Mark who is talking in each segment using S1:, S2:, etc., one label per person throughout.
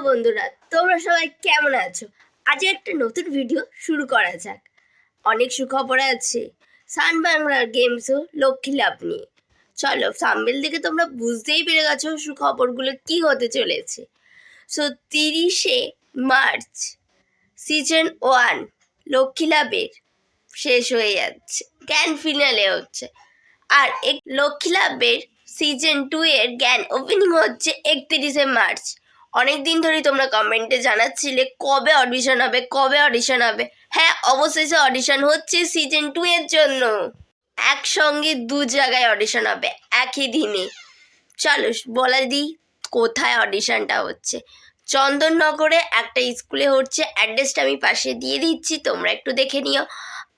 S1: বন্ধুরা, তোমরা সবাই কেমন আছো? আজ একটা নতুন ভিডিও শুরু করা যাক। অনেক সুখবর আছে। সান বাংলার গেমসও লক্ষ্মী লাভ নিয়ে। চলো সাম্বেল থেকে তোমরা বুঝতেই পেরে গেছো সুখবরগুলো কি হতে চলেছে। সো তিরিশে মার্চ সিজন ওয়ান লক্ষ্মী লাভের শেষ হয়ে যাচ্ছে গ্র্যান্ড ফিনালে হচ্ছে। আর এক, লক্ষ্মী লাভের সিজন টু এর জ্ঞান ওপেনিং হচ্ছে একত্রিশে মার্চ। অনেক দিন ধরেই তোমরা কমেন্টে জানাচ্ছিলে কবে অডিশন হবে, কবে অডিশন হবে। হ্যাঁ অবশেষে অডিশন হচ্ছে সিজন টু এর জন্য। একসঙ্গে দু জায়গায় অডিশন হবে, একই দিনে। চলো, বলে দিই কোথায় অডিশনটা হচ্ছে। চন্দননগরে একটা স্কুলে হচ্ছে অ্যাড্রেসটা আমি পাশে দিয়ে দিচ্ছি, তোমরা একটু দেখে নিও।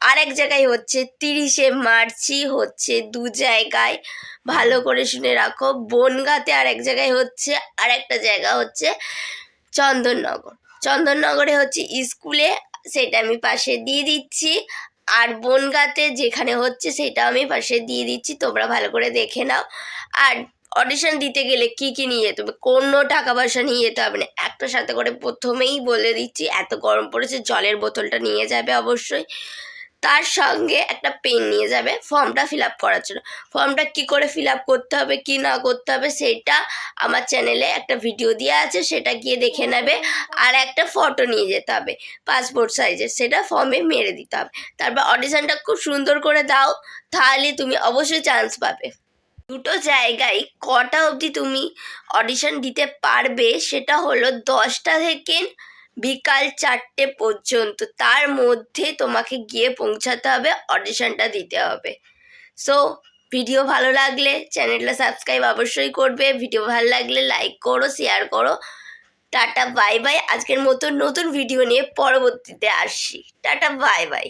S1: আর এক জায়গায় হচ্ছে তিরিশে মার্চই হচ্ছে দু জায়গায়। ভালো করে শুনে রাখো। বনগাঁতে আর এক জায়গায় হচ্ছে আর একটা জায়গা হচ্ছে চন্দননগর। চন্দননগরে হচ্ছে স্কুলে সেটা আমি পাশে দিয়ে দিচ্ছি। আর বনগাঁতে যেখানে হচ্ছে সেটা আমি পাশে দিয়ে দিচ্ছি। তোমরা ভালো করে দেখে নাও। আর অডিশন দিতে গেলে কি কি নিয়ে যেতে হবে? কোনো টাকা পয়সা নিয়ে যেতে হবে? না একটা সাথে করে প্রথমেই বলে দিচ্ছি, এত গরম পড়েছে, জলের বোতলটা নিয়ে যাবে অবশ্যই। তার সঙ্গে একটা পেন নিয়ে যাবে ফর্মটা ফিল আপ করার জন্য। ফর্মটা কি করে ফিল আপ করতে হবে, কি না করতে হবে, সেটা আমার চ্যানেলে একটা ভিডিও দেওয়া আছে, সেটা গিয়ে দেখে নেবে আর একটা ফটো নিয়ে যেতে হবে পাসপোর্ট সাইজের সেটা ফর্মে মেরে দিতে হবে। তারপর অডিশনটা খুব সুন্দর করে দাও, তাহলে তুমি অবশ্যই চান্স পাবে। দুটো জায়গায় কটা অবধি তুমি অডিশন দিতে পারবে, সেটা হলো দশটা থেকে বিকাল চারটে পর্যন্ত। তার মধ্যে তোমাকে গিয়ে পৌঁছাতে হবে অডিশনটা দিতে হবে। সো ভিডিও ভালো লাগলে চ্যানেলটা সাবস্ক্রাইব অবশ্যই করবে। ভিডিও ভালো লাগলে লাইক করো শেয়ার করো। টাটা বাই বাই আজকের মতো নতুন ভিডিও নিয়ে পরবর্তীতে আসছি। Tata bye bye